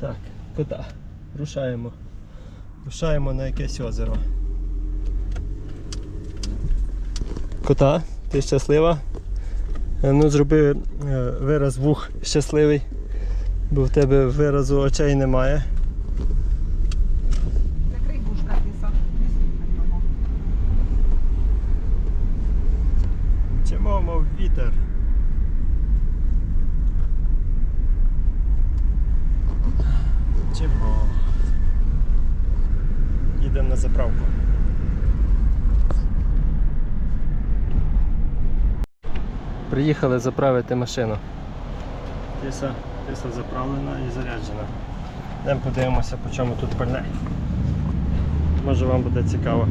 Так, куди? Рушаємо. Рушаємо на якесь озеро. Кота, ти щаслива? Е, Ну, зроби е, вираз вух щасливий, бо в тебе виразу очей немає. Закрий вушка, Тиса. Не слухай його. Чому, мов вітер? Чого? Їдемо на заправку. Приїхали заправити машину. Тиса, тиса заправлена і заряджена. Йдемо подивимося, по чому тут пальне. Може вам буде цікаво.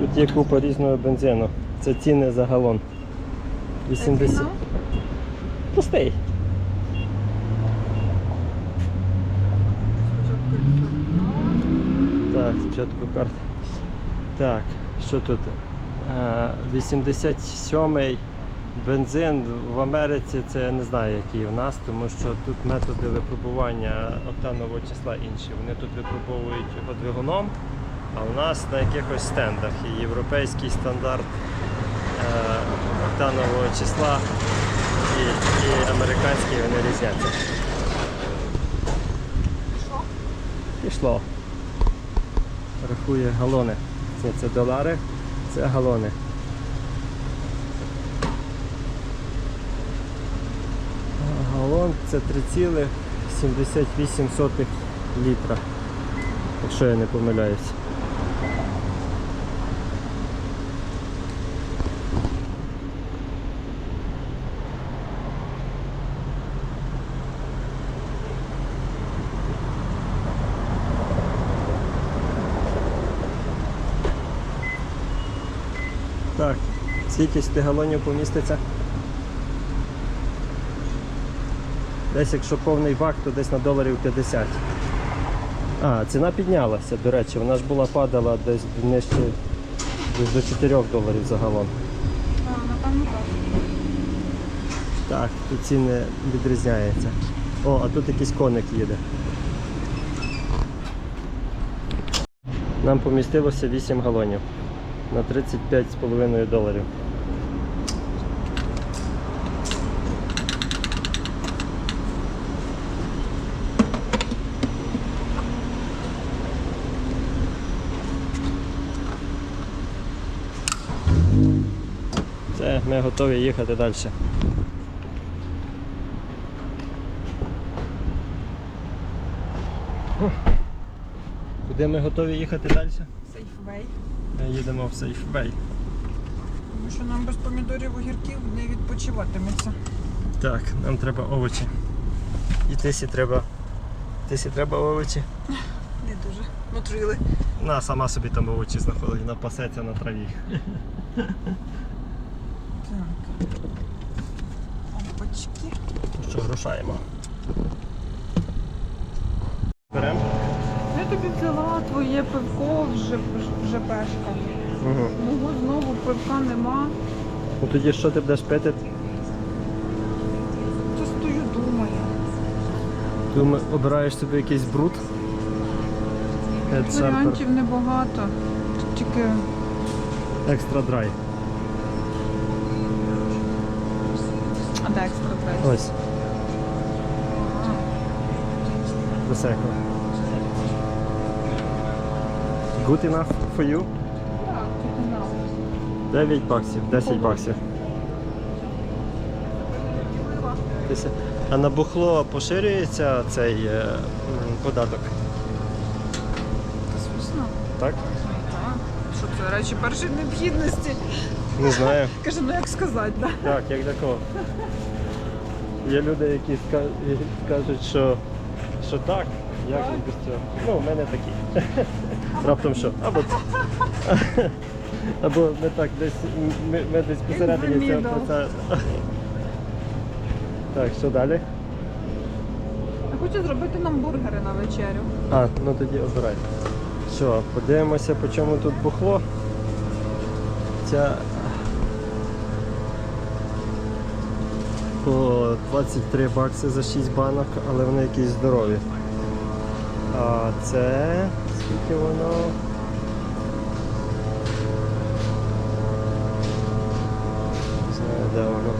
Тут є купа різного бензину. Це ціни за галон. 80. Пустий. Так, спочатку карт. Так, що тут? Е, 87-й бензин в Америці це я не знаю, який у нас, тому що тут методи випробування октанового числа інші. Вони тут випробовують його двигуном, а у нас на якихось стендах. І європейський стандарт е, октанового числа і, і американський вони різняться. Пішло. Рахує галони. Це, це долари, це галони. Галон це 3,78 літра. Якщо я не помиляюсь. Так, скільки ж ти галонів поміститься? Десь якщо повний бак, то десь на доларів 50. А, ціна піднялася, до речі, вона ж була падала десь нижче десь до 4 доларів за галон. А, напевно так. Так, тут ціни відрізняються. О, а тут якийсь коник їде. Нам помістилося 8 галонів на 35,5 доларів. Ми готові їхати далі. Куди ми готові їхати далі? Сейфвей. Ми їдемо в Сейфбей. Тому що нам без помідорів огірків не відпочиватиметься. Так, нам треба овочі. І тисі треба. Тисі треба овочі. Не дуже. Мотрили. Вона сама собі там овочі знаходить, вона пасеться на траві. Так. Опачки. Ну що, рушаємо. Беремо. Я тобі взяла твоє пивко вже вже пешка. Угу. Мого знову пивка нема. Ну тоді що ти будеш пити? То стою, думаю. Думаю, обираєш собі якийсь бруд. Head Варіантів небагато. Тут тільки Extra Dry. а де екстра трейс? Ось. Prosecco. Good enough for you? Так, тільки 9 баксів, 10 баксів. А на бухло поширюється цей е, податок? Звісно. Так? Так. Що це речі першої необхідності? Не знаю. Каже, ну як сказати, да? Так, як для кого? Є люди, які скажуть, що, що так, як Так. без цього. Ну, в мене такі. Раптом що? Або, або ми так десь ми, ми десь посередині цього процесу. Так, що далі? Я хочу зробити нам бургери на вечерю. А, ну тоді обирай. Що, подивимося, по чому тут бухло. Ця по 23 бакси за 6 банок, але вони якісь здорові. А це скільки воно? Не знаю, де воно.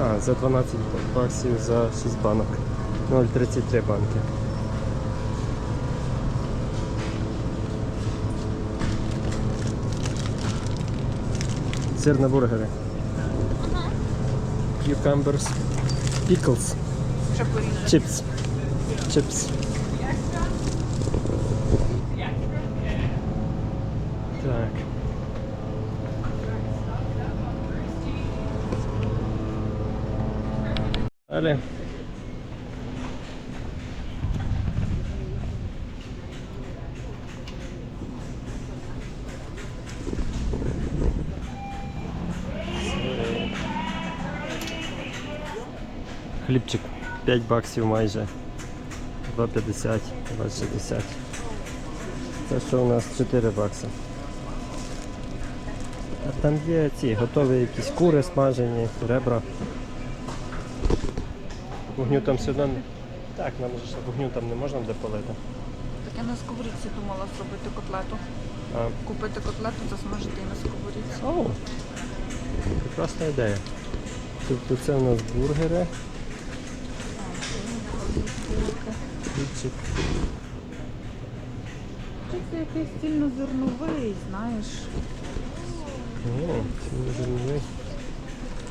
А, за 12 баксів за 6 банок. 0,33 банки. Сир на бургери. Cucumbers. Pickles. Chips. Chips. Так. Далі. 5 баксів майже. 2,50, 2,60. Це що у нас 4 бакси. А там є ці готові якісь кури смажені, ребра. Вогню там не. Так, нам же вогню там не можна буде палити. Так я на сковорідці думала зробити котлету. А, Купити котлету, засмажити і на сковорідці. О, прекрасна ідея. Тобто це у нас бургери. Хлібчик. Це якийсь цільнозерновий, знаєш. О, цільнозерновий.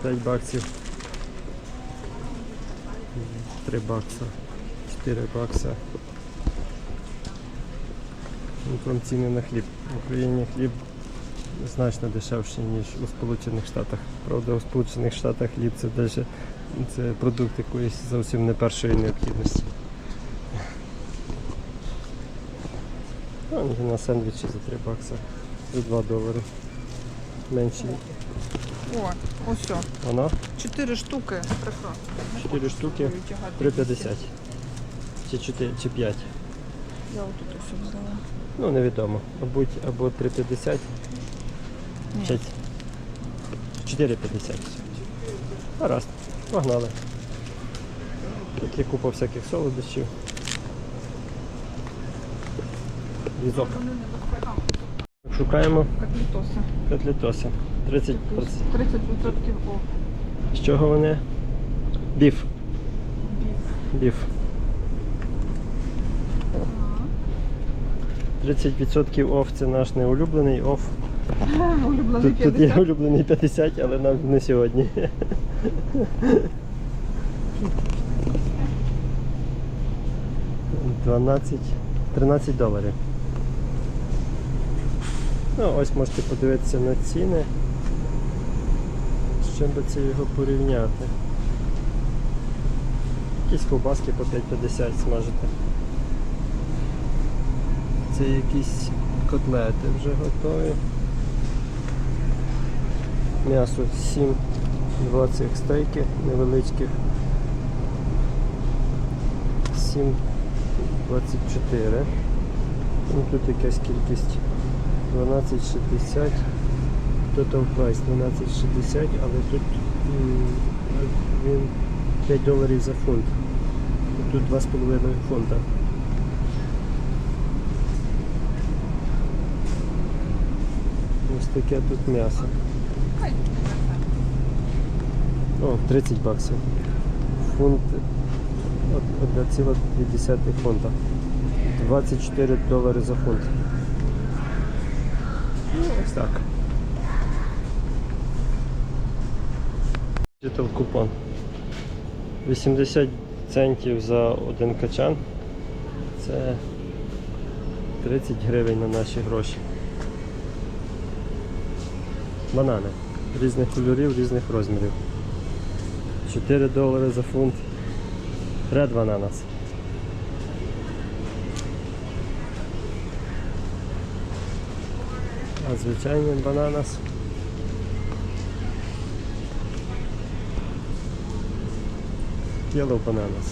5 баксів. 3 бакса. 4 бакса. Ну, Там ціни на хліб. В Україні хліб значно дешевший, ніж у Сполучених Штатах. Правда, у Сполучених Штатах хліб це даже це продукт якоїсь зовсім не першої необхідності. На сендвічі за 3 бакса. За 2 долари. Менші. О, ось. Воно Чотири штуки. Прекрасно. 4 штуки з собою тягати 3,50. Чи 4, чи 5. Я отут ось взяла. Ну, невідомо. Мабуть, або 3,50, чи 4,50. Гаразд, погнали. Тут є купа всяких солодощів. Візок. Шукаємо Котлетоси. котлетоси. 30%. 30% оф. З чого вони? Біф. Біф. Біф. 30% оф це наш неулюблений оф. Улюблений Тут, тут є улюблений 50, але нам не сьогодні. Дванадцять, 13 доларів. Ну, ось можете подивитися на ціни. З чим би це його порівняти? Якісь ковбаски по 5,50 смажити. Це якісь котлети вже готові. М'ясо 7, 2 цих стейки невеличких. 7, 24. Ну, тут якась кількість 12,60. Total price 12,60, але тут він 5 доларів за фунт. Тут 2,5 фунта. Ось таке тут м'ясо. О, 30 баксів. Фунт од- 1,2 фунта. 24 долари за фунт. Ну, ось так. Digital купон. 80 центів за один качан. Це 30 гривень на наші гроші. Банани різних кольорів, різних розмірів. 4 долари за фунт. Red Bananas. а звичайний бананас. Yellow Bananas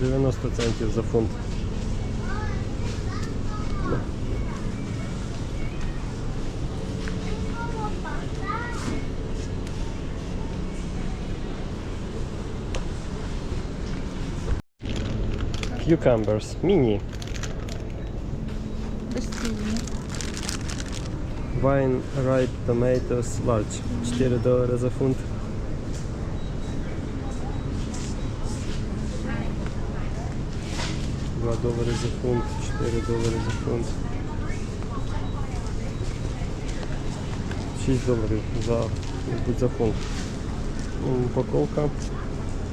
90 центів за фунт. Cucumbers, мини. Wine Ripe Tomatoes Large. 4 долари за фунт. Два долари за фунт, 4 долари за фунт. 6 доларів за, за фунт. Упаковка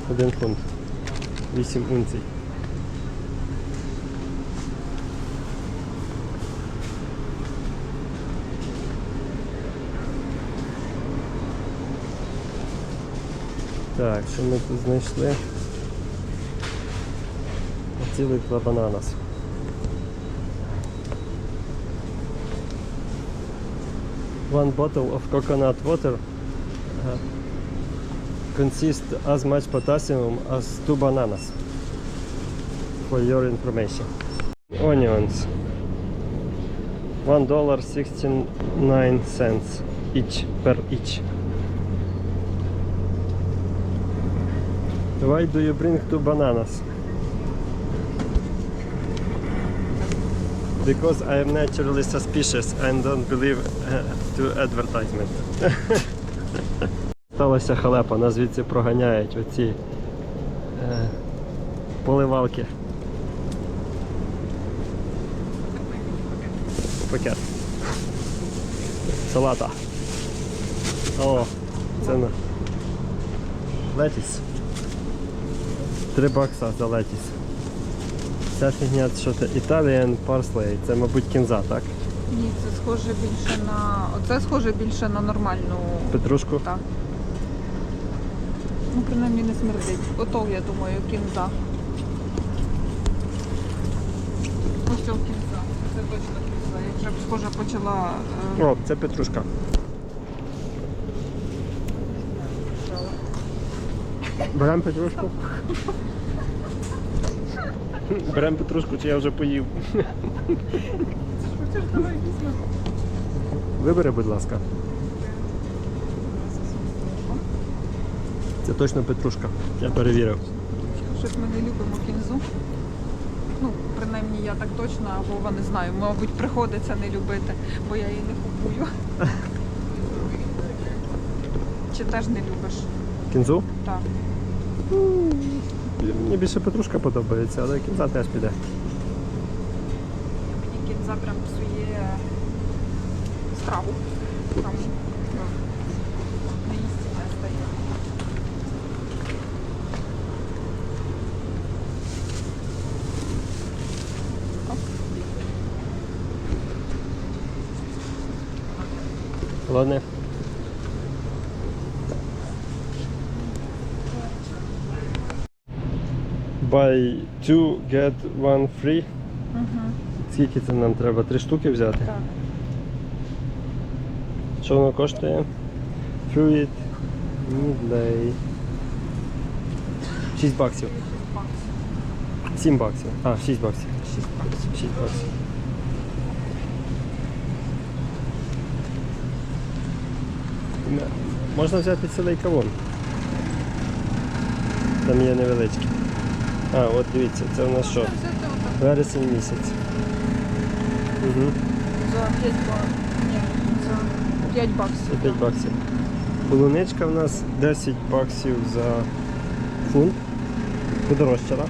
1 фунт. 8 унцій. Так, що ми тут знайшли? Цілий два бананас. One bottle of coconut water uh, consists as much potassium as two bananas. For your information. Onions. One dollar sixty nine cents each per each. Why do you bring two bananas? Because I am naturally suspicious and don't believe uh, to advertisement. Сталася халепа, нас звідси проганяють оці е, поливалки. Пакет. Салата. О, це на. Летіс. Три бакса за летіс. Ця фігня, що це Italian Parsley, це, мабуть, кінза, так? Ні, це схоже більше на. Оце схоже більше на нормальну. Петрушку. Так. Ну, принаймні не смердить. Ото, я думаю, кінза. Ось цього кінза. Це точно кінза. Я вже б схоже почала. е, О, це петрушка. Беремо петрушку. Беремо петрушку, чи я вже поїв. Вибери, будь ласка. Це точно петрушка. Я перевірив. Щось ми не любимо кінзу. Ну, принаймні я так точно, а Вова не знаю. Мабуть, приходиться не любити, бо я її не купую. Чи теж не любиш? Кінзу? Так. Мені більше петрушка подобається, але кінза теж піде. Мені кінза прям псує страву. Там ну, не їсти не стає. Ладно. Buy two, get one free. Угу. Скільки це нам треба? Три штуки взяти? Так. Що воно коштує? Fruit Midley. 6 баксів. 7 баксів. А, 6 баксів. 6 баксів. 6 баксів. Можна взяти цілий кавун. Там є невеличкі. А, от дивіться, це у нас що? Вересень місяць. Угу. за 5 баксів. Ні, за 5 баксів. Це 5 баксів. Полуничка в нас 10 баксів за фунт. Подорожчала.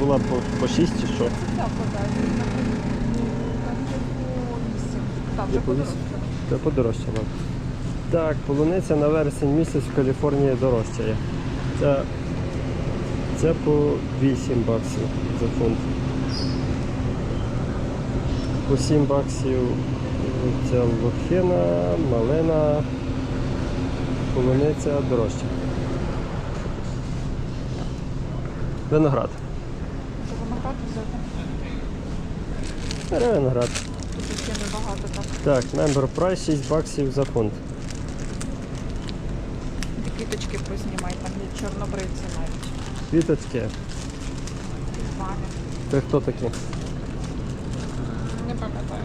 Була по, по 6 чи що. Це ця подача. Там є по 8. Так, Є вже по вісім? подорожчала. Так, полуниця на вересень місяць в Каліфорнії дорожчає. Це, це по 8 баксів за фунт. По 7 баксів ця лохина, малина, полуниця дорожча. Виноград. Виноград небагато так. Так, member price 6 баксів за фунт. Ті квіточки познімай, там є чорнобривці навіть. Квіточки. Це хто такі? Не пам'ятаю.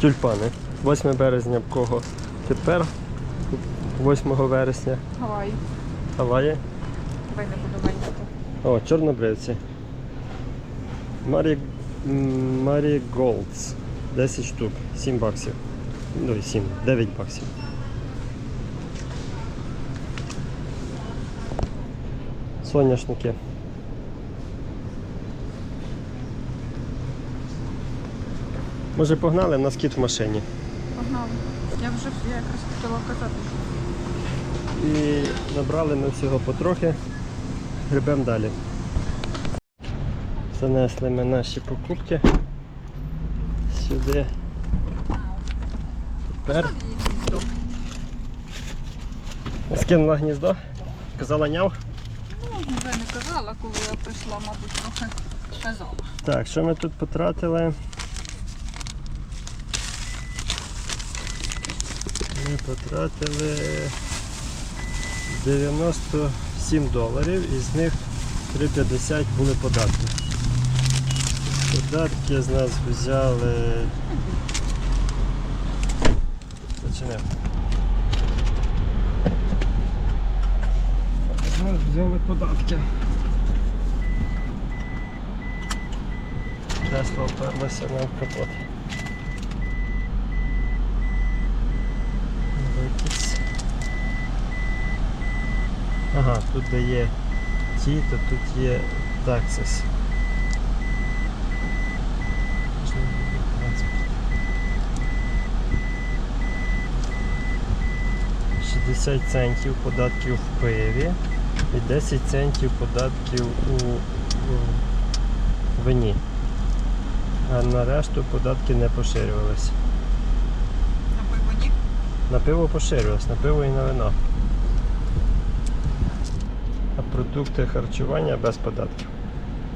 Тюльпани. 8 березня в кого? Тепер 8 вересня. Гавай. Гаваї. Давай не буду вийняти. О, чорнобривці. Марі... Марі Голдс. 10 штук. 7 баксів. Ну, 7, 9 баксів. Соняшники. Може погнали, в нас кіт в машині. Погнали. Я вже я якраз хотіла казати. І набрали ми всього потрохи. Грибемо далі. Занесли ми наші покупки сюди. Тепер скинула гніздо, казала няв. Казала, коли я прийшла, мабуть, трохи казала. Так, що ми тут потратили? Ми потратили 97 доларів, із них 3,50 були податки. Податки з нас взяли. Почнемо. З нас взяли податки. Тесла вперлася в капот. Викіс. Ага, тут де є ті, то тут є таксис. 60 центів податків в пиві і 10 центів податків у, у вині. А на решту податки не поширювалися. На пиво ні? На пиво поширювалось, на пиво і на вино. А продукти харчування без податків.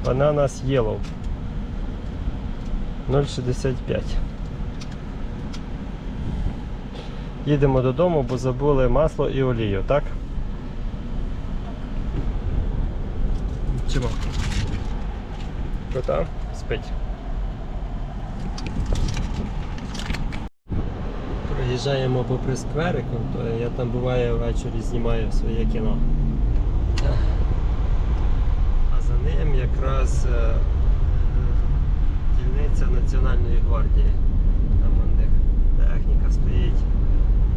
Бананас Yellow 0,65. Їдемо додому, бо забули масло і олію, так? Чому? Кота спить. Проїжджаємо попри сквериком, то я там буває ввечері знімаю своє кіно. А за ним якраз е, дільниця Національної гвардії. Там у них техніка стоїть.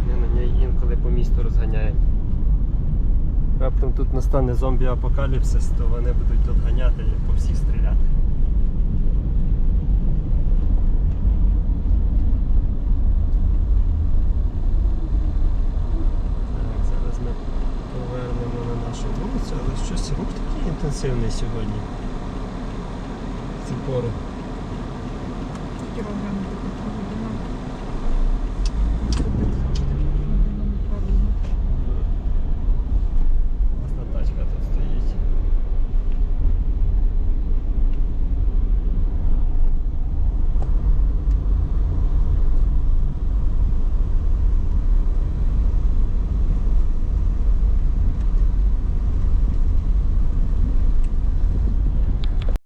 Вони на ній інколи по місту розганяють. Раптом тут настане зомбі-апокаліпсис, то вони будуть тут ганяти по всіх стріляти. Так, зараз ми повернемо на нашу вулицю, але щось рух такий інтенсивний сьогодні. В цю. Кілограм.